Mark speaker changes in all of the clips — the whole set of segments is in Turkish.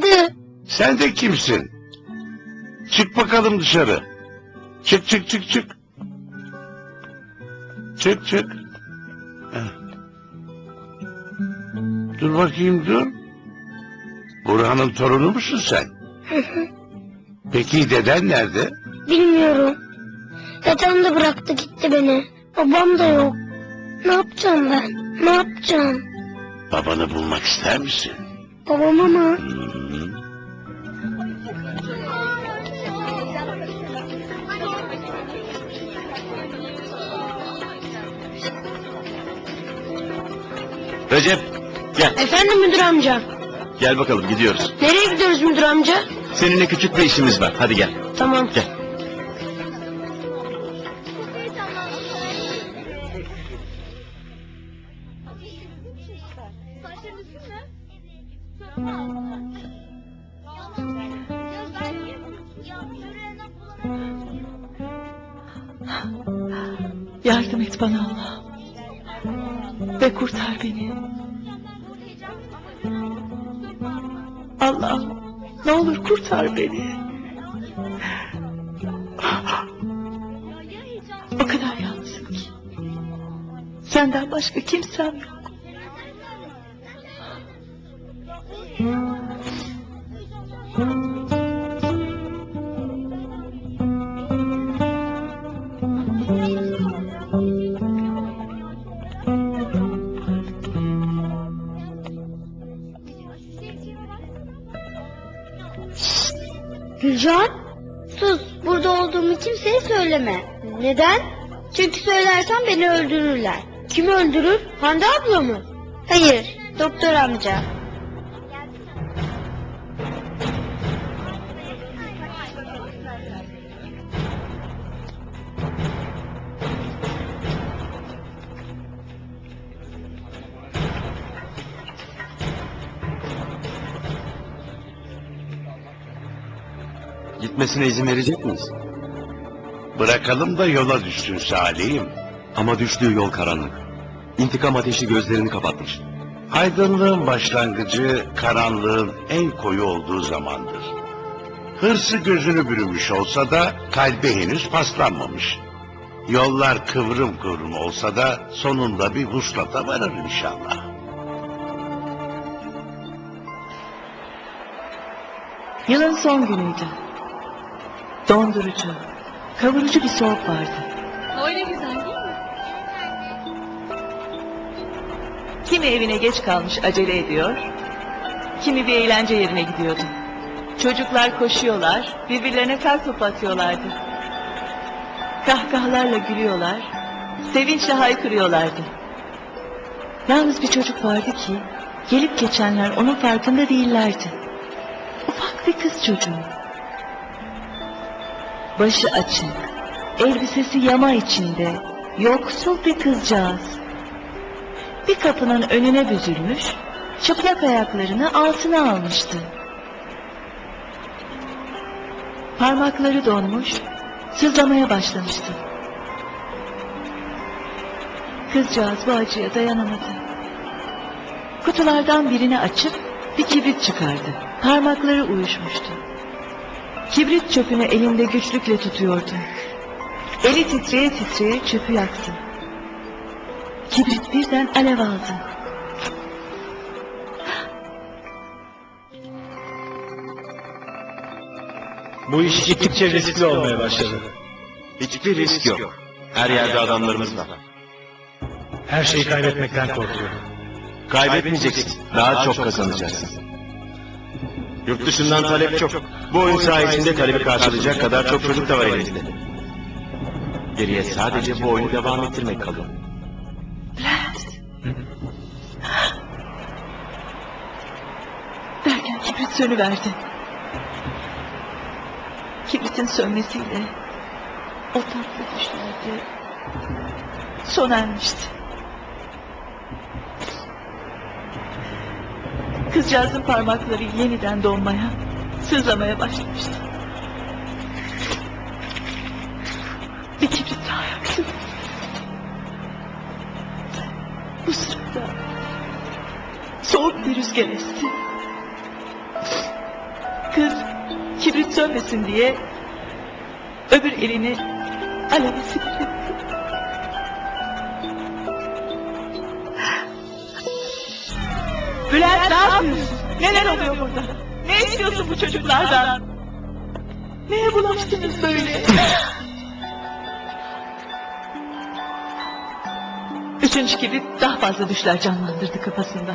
Speaker 1: Cadı.
Speaker 2: Sen de kimsin? Çık bakalım dışarı. Çık çık çık çık. Çık çık. Heh. Dur bakayım dur. Burhan'ın torunu musun sen? Peki deden nerede?
Speaker 1: Bilmiyorum. Dedem de bıraktı gitti beni. Babam da yok. Ne yapacağım ben? Ne yapacağım?
Speaker 2: Babanı bulmak ister misin?
Speaker 1: Babama mı?
Speaker 2: Hı.
Speaker 3: Recep gel.
Speaker 1: Efendim müdür amca.
Speaker 3: Gel bakalım gidiyoruz.
Speaker 1: Nereye gidiyoruz müdür amca?
Speaker 3: Seninle küçük bir işimiz var. Hadi gel.
Speaker 1: Tamam.
Speaker 3: Gel.
Speaker 4: Yardım et bana Allah. Ve kurtar beni. Allah ne olur kurtar beni. O kadar yalnızım ki. Senden başka kimsem yok.
Speaker 1: Gülcan. Sus. Burada olduğumu kimseye söyleme. Neden? Çünkü söylersen beni öldürürler. Kim öldürür? Hande abla mı? Hayır. Doktor amca.
Speaker 3: Gitmesine izin verecek miyiz?
Speaker 2: Bırakalım da yola düşsün Salih'im.
Speaker 3: Ama düştüğü yol karanlık. İntikam ateşi gözlerini kapatmış.
Speaker 2: Aydınlığın başlangıcı karanlığın en koyu olduğu zamandır. Hırsı gözünü bürümüş olsa da kalbi henüz paslanmamış. Yollar kıvrım kıvrım olsa da sonunda bir vuslata varır inşallah.
Speaker 4: Yılın son günüydü. Dondurucu, kavurucu bir soğuk vardı.
Speaker 5: Öyle güzel değil mi?
Speaker 4: Kimi evine geç kalmış acele ediyor, kimi bir eğlence yerine gidiyordu. Çocuklar koşuyorlar, birbirlerine kar topu atıyorlardı. Kahkahalarla gülüyorlar, sevinçle haykırıyorlardı. Yalnız bir çocuk vardı ki, gelip geçenler onun farkında değillerdi. Ufak bir kız çocuğu. Başı açık, elbisesi yama içinde, yoksul bir kızcağız. Bir kapının önüne büzülmüş, çıplak ayaklarını altına almıştı. Parmakları donmuş, sızlamaya başlamıştı. Kızcağız bu acıya dayanamadı. Kutulardan birini açıp bir kibrit çıkardı. Parmakları uyuşmuştu. Kibrit çöpünü elinde güçlükle tutuyordu. Eli titreye titreye çöpü yaktı. Kibrit birden alev aldı.
Speaker 6: Bu iş gittikçe riskli olmaya başladı.
Speaker 3: Hiçbir risk yok. Her yerde adamlarımız var.
Speaker 6: Her şeyi kaybetmekten korkuyorum.
Speaker 3: Kaybetmeyeceksin. Daha çok kazanacaksın. Yurt dışından talep çok. Bu oyun sayesinde talebi karşılayacak kadar çok çocuk da var elimizde. Geriye sadece bu oyunu devam ettirmek kalıyor.
Speaker 4: Bülent. Derken kibrit sönüverdi. Kibritin sönmesiyle o tatlı düşlerde sona ermişti. Kızcağızın parmakları yeniden donmaya, sızlamaya başlamıştı. Bir kibrit daha yaktı. Bu sırada soğuk bir rüzgar esti. kibrit sönmesin diye öbür elini aleve sıktı. Bülent ne yapıyorsun? Neler oluyor burada? Ne istiyorsun bu çocuklardan? Neye bulaştınız böyle? Üçüncü kibrit daha fazla düşler canlandırdı kafasında.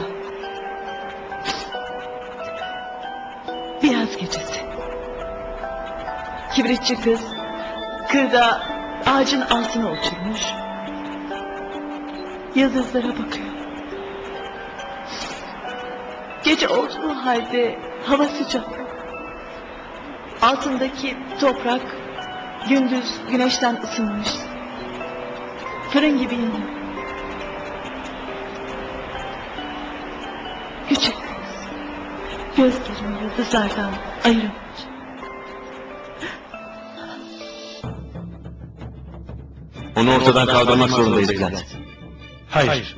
Speaker 4: Bir yaz gecesi. Kibritçi kız kırda ağacın altına oturmuş. Yıldızlara bakıyor. Gece olduğu halde hava sıcak. Altındaki toprak gündüz güneşten ısınmış. Fırın gibi yanıyor. Küçük kız. Gözlerini yıldızlardan ayırmış.
Speaker 3: Onu ortadan kaldırmak zorundayız Bülent.
Speaker 6: Hayır.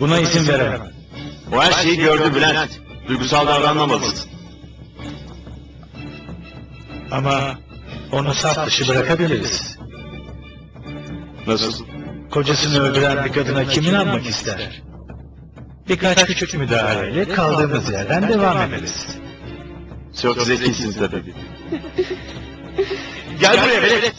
Speaker 6: Buna izin veremem.
Speaker 3: O her şeyi gördü Bülent. Duygusal davranmamalısın.
Speaker 6: Ama onu saf dışı bırakabiliriz.
Speaker 3: Nasıl?
Speaker 6: Kocasını öldüren bir kadına kim inanmak ister? Birkaç küçük müdahaleyle kaldığımız yerden devam ederiz.
Speaker 3: Çok zekisin tabii. Gel buraya Velet.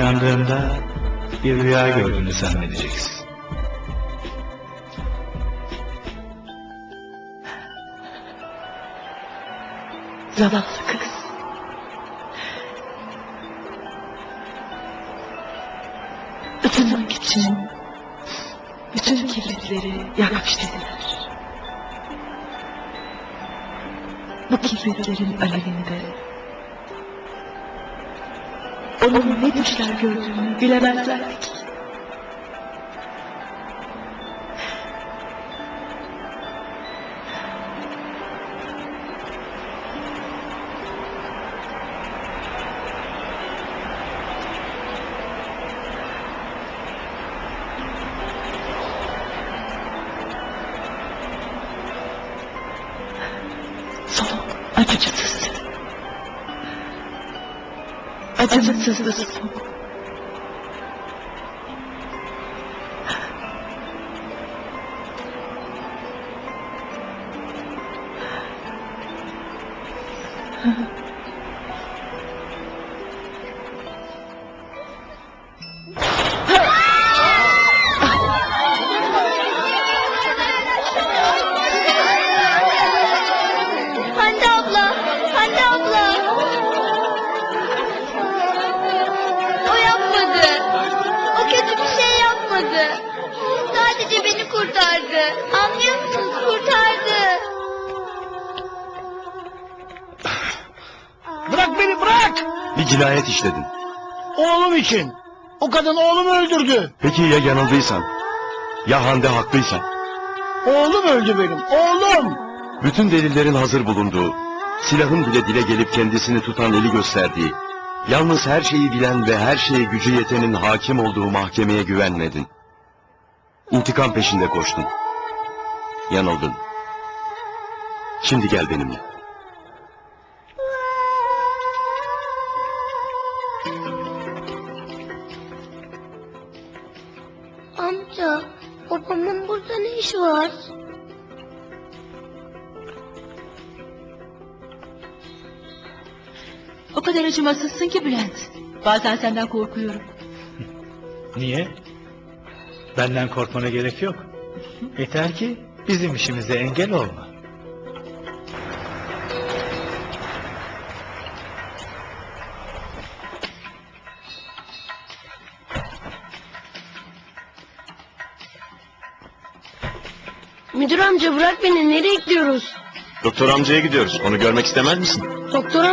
Speaker 6: Uyandığında bir rüya gördüğünü zannedeceksin.
Speaker 4: Zavallı kız. Isınmak için bütün kibritleri yakmış dediler. Bu kibritlerin alevinde onun ne düşler gördüğünü bilemezlerdi ki.
Speaker 1: 啊，这这这这。Sadece beni kurtardı. Anlıyor musunuz? Kurtardı.
Speaker 7: Bırak beni bırak!
Speaker 3: Bir cinayet işledin.
Speaker 7: Oğlum için. O kadın oğlumu öldürdü.
Speaker 3: Peki ya yanıldıysan? Ya Hande haklıysa?
Speaker 7: Oğlum öldü benim. Oğlum!
Speaker 3: Bütün delillerin hazır bulunduğu, silahın bile dile gelip kendisini tutan eli gösterdiği, yalnız her şeyi bilen ve her şeye gücü yetenin hakim olduğu mahkemeye güvenmedin. İntikam peşinde koştun. Yanıldın. Şimdi gel benimle.
Speaker 1: Amca, babamın burada ne işi var?
Speaker 5: O kadar acımasızsın ki Bülent. Bazen senden korkuyorum.
Speaker 6: Niye? Benden korkmana gerek yok. Yeter ki bizim işimize engel olma.
Speaker 1: Müdür amca bırak beni. Nereye gidiyoruz?
Speaker 3: Doktor amcaya gidiyoruz. Onu görmek istemez misin?
Speaker 1: Doktor amca